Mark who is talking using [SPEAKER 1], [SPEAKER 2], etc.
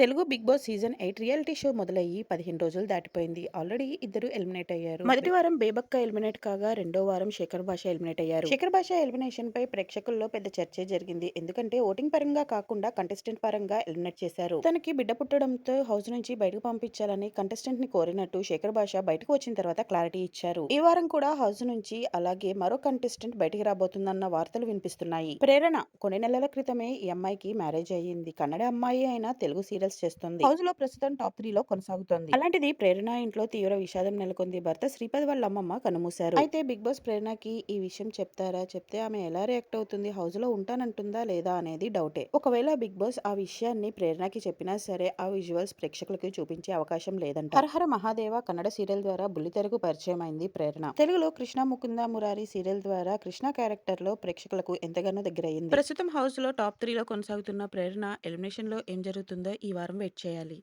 [SPEAKER 1] Telugu Bigg Boss season eight reality show మొదలయ్యి పదిహేను రోజులు దాటిపోయింది. ఆల్రెడీ ఇద్దరు ఎలిమినేట్ అయ్యారు. మొదటి వారం బేబక్క ఎలిమినేట్ కాగా రెండో వారం శేఖర్ భాష ఎలిమినేట్ అయ్యారు. శేఖర్ భాష ఎలిమినేషన్ పై ప్రేక్షకుల్లో పెద్ద చర్చే జరిగింది. ఎందుకంటే ఓటింగ్ పరంగా కాకుండా కంటెస్టెంట్ పరంగా ఎలిమినేట్ చేశారు. తనకి బిడ్డ పుట్టడంతో హౌస్ నుంచి బయటకు పంపించాలని కంటెస్టెంట్ని కోరినట్టు శేఖర్ భాష బయటకు వచ్చిన తర్వాత క్లారిటీ ఇచ్చారు. ఈ వారం కూడా హౌస్ నుంచి అలాగే మరో కంటెస్టెంట్ బయటికి రాబోతుందన్న వార్తలు వినిపిస్తున్నాయి. ప్రేరణ కొన్ని నెలల క్రితమే ఈ అమ్మాయికి మ్యారేజ్ అయ్యింది. కన్నడ అమ్మాయి అయినా తెలుగు సీరియల్స్ చేస్తుంది. హౌస్లో ప్రస్తుతం టాప్ త్రీ లో కొనసాగుతోంది. అలాంటిది ప్రేరణ ఇంట్లో తీవ్ర విషాదం నెలకొంది. భర్త శ్రీపద్ వాళ్ళ అమ్మమ్మ కనుమూశారు. అయితే బిగ్ బాస్ ప్రేరణకి ఈ విషయం చెప్తారా? చెప్తే ఆమె ఎలా రియాక్ట్ అవుతుంది? హౌస్లో ఉంటానంటుందా లేదా అనేది డౌటే. ఒకవేళ బిగ్ బాస్ ఆ విషయాన్ని ప్రేరణకి చెప్పినా సరే ఆ విజువల్స్ ప్రేక్షకులకి చూపించే అవకాశం లేదంట. హరహర మహాదేవ కన్నడ సీరియల్ ద్వారా బుల్లితెరకు పరిచయం అయింది ప్రేరణ. తెలుగులో కృష్ణ ముకుంద మురారి సీరియల్ ద్వారా కృష్ణ క్యారెక్టర్లో ప్రేక్షకులకు ఎంతగానో దగ్గరయ్యింది ప్రస్తుతం హౌస్లో టాప్ త్రీలో కొనసాగుతున్న ప్రేరణ ఎలిమినేషన్లో ఏం జరుగుతుందో ఈ వారం వెయిట్ చేయాలి.